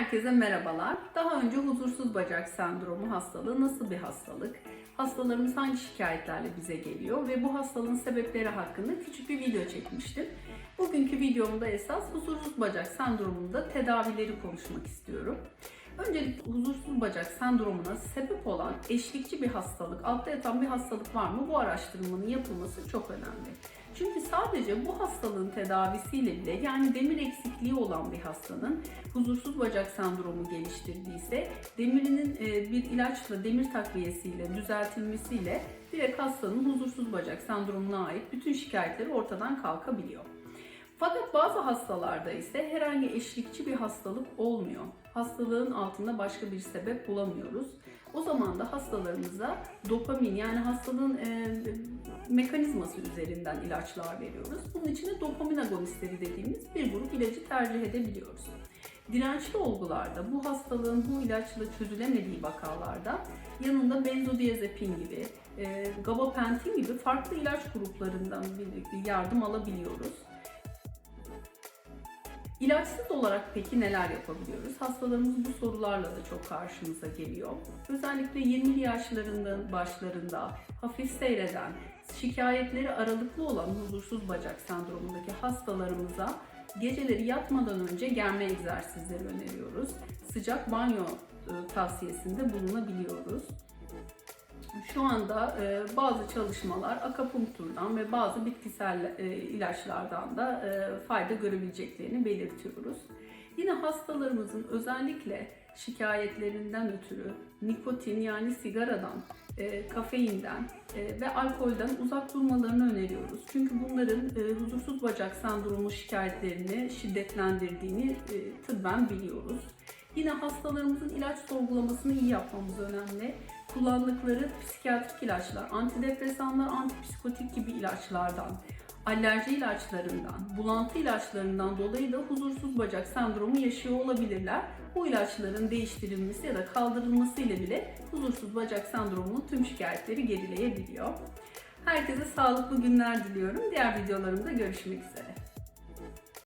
Herkese merhabalar. Daha önce huzursuz bacak sendromu hastalığı nasıl bir hastalık? Hastalarımız hangi şikayetlerle bize geliyor ve bu hastalığın sebepleri hakkında küçük bir video çekmiştim. Bugünkü videomda esas huzursuz bacak sendromunda tedavileri konuşmak istiyorum. Öncelikle huzursuz bacak sendromuna sebep olan eşlikçi bir hastalık, altta yatan bir hastalık var mı? Bu araştırmanın yapılması çok önemli. Sadece bu hastalığın tedavisiyle bile yani demir eksikliği olan bir hastanın huzursuz bacak sendromu geliştirdiyse demirinin e, bir ilaçla demir takviyesiyle düzeltilmesiyle direkt hastanın huzursuz bacak sendromuna ait bütün şikayetleri ortadan kalkabiliyor. Fakat bazı hastalarda ise herhangi eşlikçi bir hastalık olmuyor. Hastalığın altında başka bir sebep bulamıyoruz. O zaman da hastalarımıza dopamin yani hastalığın e, mekanizması üzerinden ilaçlar veriyoruz. Bunun için de dopamin agonistleri dediğimiz bir grup ilacı tercih edebiliyoruz. Dirençli olgularda bu hastalığın bu ilaçla çözülemediği vakalarda yanında benzodiazepin gibi, e, gabapentin gibi farklı ilaç gruplarından yardım alabiliyoruz. İlaçsız olarak peki neler yapabiliyoruz? Hastalarımız bu sorularla da çok karşımıza geliyor. Özellikle 20'li yaşlarının başlarında hafif seyreden, şikayetleri aralıklı olan huzursuz bacak sendromundaki hastalarımıza geceleri yatmadan önce germe egzersizleri öneriyoruz. Sıcak banyo e, tavsiyesinde bulunabiliyoruz. Şu anda e, bazı çalışmalar akapunkturdan ve bazı bitkisel e, ilaçlardan da e, fayda görebileceklerini belirtiyoruz. Yine hastalarımızın özellikle şikayetlerinden ötürü nikotin yani sigaradan, e, kafeinden e, ve alkolden uzak durmalarını öneriyoruz. Çünkü bunların e, huzursuz bacak sendromu şikayetlerini şiddetlendirdiğini e, tıbben biliyoruz. Yine hastalarımızın ilaç sorgulamasını iyi yapmamız önemli. Kullandıkları psikiyatrik ilaçlar, antidepresanlar, antipsikotik gibi ilaçlardan, alerji ilaçlarından, bulantı ilaçlarından dolayı da huzursuz bacak sendromu yaşıyor olabilirler. Bu ilaçların değiştirilmesi ya da kaldırılması ile bile huzursuz bacak sendromunun tüm şikayetleri gerileyebiliyor. Herkese sağlıklı günler diliyorum. Diğer videolarımda görüşmek üzere.